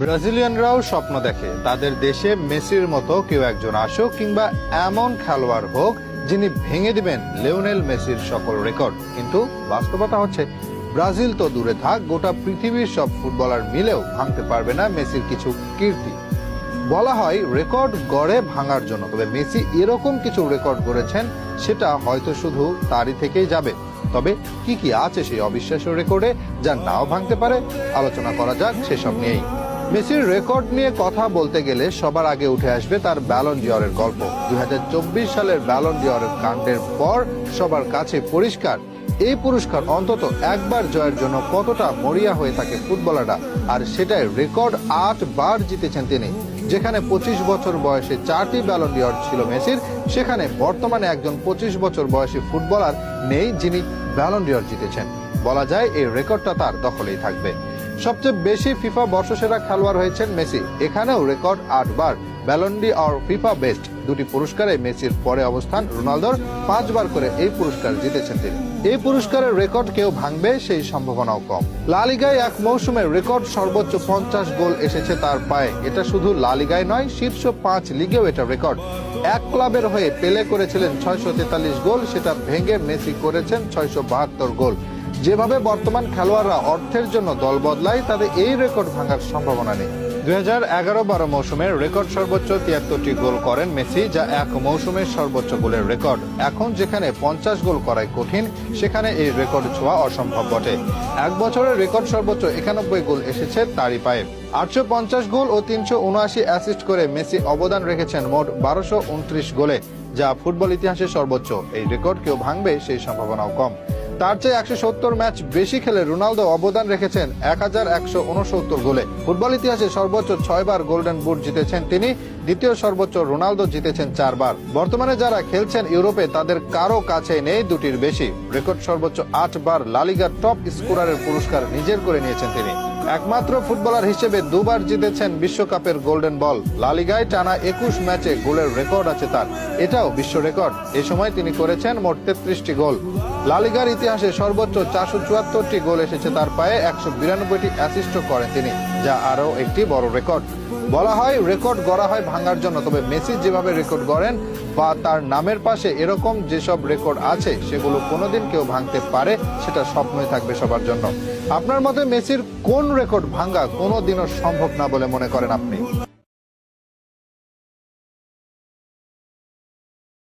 ব্রাজিলিয়ানরাও স্বপ্ন দেখে। তাদের দেশে মেসির মতো কেউ একজন আসুক কিংবা এমন খেলোয়াড় হোক যিনি ভেঙে দিবেন লিওনেল মেসির সকল রেকর্ড। কিন্তু বাস্তবতা হচ্ছে, ব্রাজিল তো দূরে থাক, গোটা পৃথিবীর সব ফুটবলার মিলেও ভাঙতে পারবে না মেসির কিছু কীর্তি। বলা হয়, রেকর্ড গড়ে ভাঙার জন্য, তবে মেসি এরকম কিছু রেকর্ড গড়েছেন, সেটা হয়তো শুধু তারই থেকেই যাবে। তবে কি কি আছে সেই অবিশ্বাস্য রেকর্ডে, যা নাও ভাঙতে পারে? আলোচনা করা যাক সেসব নিয়েই। মেসির রেকর্ড নিয়ে কথা বলতে গেলে সবার আগে উঠে আসবে তার ব্যালন ডিওরের গল্প। দুই হাজার চব্বিশ সালের ব্যালন ডিওরের কাণ্ডের পর সবার কাছে পরিষ্কার। এই পুরস্কার অন্তত একবার জয়ের জন্য কতটা মরিয়া হয়ে থাকে ফুটবলাররা, আর সেটাই রেকর্ড আট বার জিতেছেন তিনি। যেখানে পঁচিশ বছর বয়সে চারটি ব্যালন ডিওর ছিল মেসির, সেখানে বর্তমানে একজন পঁচিশ বছর বয়সী ফুটবলার নেই যিনি ব্যালন ডিওর জিতেছেন। বলা যায় এই রেকর্ডটা তার দখলেই থাকবে। সবচেয়ে বেশি ফিফা বর্ষসেরা খেলোয়াড় হয়েছেন মেসি। এখানেও রেকর্ড আটবার। ব্যালন্ডি আর ফিফা বেস্ট দুটি পুরস্কারে মেসির পরে অবস্থান রোনালদোর পাঁচবার করে এই পুরস্কার জিতেছেন তিনি। এই পুরস্কারের রেকর্ড কেউ ভাঙবে সেই সম্ভাবনাও কম। লালিগায় এক মৌসুমে রেকর্ড সর্বোচ্চ পঞ্চাশ গোল এসেছে তার পায়ে। এটা শুধু লালিগায় নয়, শীর্ষ পাঁচ লিগেও এটা রেকর্ড। এক ক্লাবের হয়ে পেলে করেছিলেন ছয়শো তেতাল্লিশ গোল, সেটা ভেঙে মেসি করেছেন ছয়শো বাহাত্তর গোল। যেভাবে বর্তমান খেলোয়াড়রা অর্থের জন্য দল বদলায় তাদের এই রেকর্ড ভাঙার সম্ভাবনা নেই। দুই হাজার এগারো বারো মৌসুমে রেকর্ড সর্বোচ্চ তিয়াত্তরটি গোল করেন মেসি, যা এক মৌসুমের সর্বোচ্চ গোলের রেকর্ড। এখন যেখানে পঞ্চাশ গোল করাই কঠিন, সেখানে এই রেকর্ড ছোঁয়া অসম্ভব বটে। এক বছরের রেকর্ড সর্বোচ্চ একানব্বই গোল এসেছে তারই পায়ে। আটশো পঞ্চাশ গোল ও তিনশো উনআশি অ্যাসিস্ট করে মেসি অবদান রেখেছেন মোট বারোশো উনত্রিশ গোলে, যা ফুটবল ইতিহাসে সর্বোচ্চ। এই রেকর্ড কেউ ভাঙবে সেই সম্ভাবনাও কম। তার চেয়ে একশো সত্তর ম্যাচ বেশি খেলে রোনালদো অবদান রেখেছেন এক হাজার একশো উনসত্তর গোলে। ফুটবল ইতিহাসে সর্বোচ্চ ছয়বার গোল্ডেন বুট জিতেছেন তিনি, দ্বিতীয় সর্বোচ্চ রোনালদো জিতেছেন চারবার। বর্তমানে যারা খেলছেন ইউরোপে, তাদের কারও কাছে নেই দুটির বেশি। রেকর্ড সর্বোচ্চ আটবার লালিগার টপ স্কোরারের পুরস্কার নিজের করে নিয়েছেন তিনি। একমাত্র ফুটবলার হিসেবে দুবার জিতেছেন বিশ্বকাপের গোল্ডেন বল। লালিগায় টানা একুশ ম্যাচে গোলের রেকর্ড আছে তার। এটাও বিশ্ব রেকর্ড। এ সময় তিনি করেছেন মোট তেত্রিশটি গোল। লালিগার ইতিহাসে সর্বোচ্চ চারশো চুয়াত্তরটি গোল এসেছে তার পায়ে। একশো বিরানব্বইটি অ্যাসিস্টও করেন তিনি, যা আরও একটি বড় রেকর্ড। বলা হয়, রেকর্ড গড়া হয় ভাঙার জন্য। তবে মেসি যেভাবে রেকর্ড গড়েন বা তার নামের পাশে এরকম যেসব রেকর্ড আছে, সেগুলো কোনোদিন কেউ ভাঙতে পারে, সেটা স্বপ্নই থাকবে সবার জন্য। আপনার মতে মেসির কোন রেকর্ড ভাঙা কোনোদিনও সম্ভব না বলে মনে করেন আপনি?